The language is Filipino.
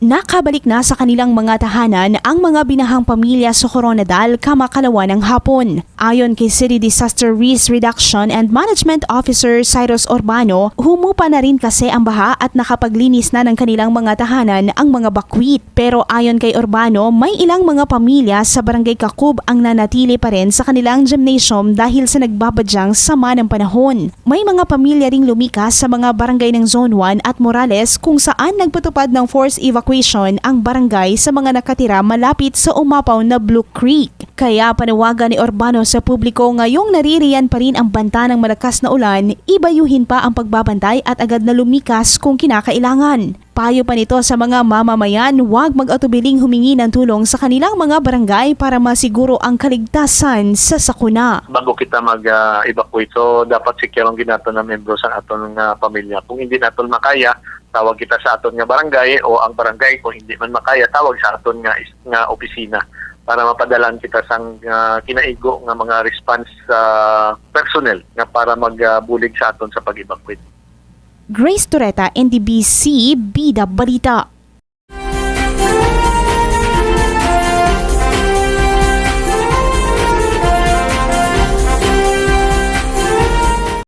Nakabalik na sa kanilang mga tahanan ang mga binahang pamilya sa Coronadal kamakalawa ng hapon. Ayon kay City Disaster Risk Reduction and Management Officer Cyrus Urbano, humupa na rin kasi ang baha at nakapaglinis na ng kanilang mga tahanan ang mga bakwit. Pero ayon kay Urbano, may ilang mga pamilya sa Barangay Kakub ang nanatili pa rin sa kanilang gymnasium dahil sa nagbabadyang sama ng panahon. May mga pamilya ring lumikas sa mga barangay ng Zone 1 at Morales kung saan nagpatupad ng forced evacuation ang barangay sa mga nakatira malapit sa umapaw na Blue Creek. Kaya panawagan ni Urbano sa publiko ngayong naririyan pa rin ang banta ng malakas na ulan, ibayuhin pa ang pagbabantay at agad na lumikas kung kinakailangan. Payo pa nito sa mga mamamayan, huwag mag-atubiling humingi ng tulong sa kanilang mga barangay para masiguro ang kaligtasan sa sakuna. bago kita mag-evacuate. So, dapat ang ginato na membro sa aton nga pamilya. Kung hindi naton makaya, tawag kita sa aton nga barangay o ang barangay kung hindi man makaya, tawag sa aton nga, nga opisina para mapadalan kita sang ah, kinaigo nga mga response ah, personnel nga para magbulig sa aton sa pag-evacuate. Grace Toreta, NDBC, Bida Balita.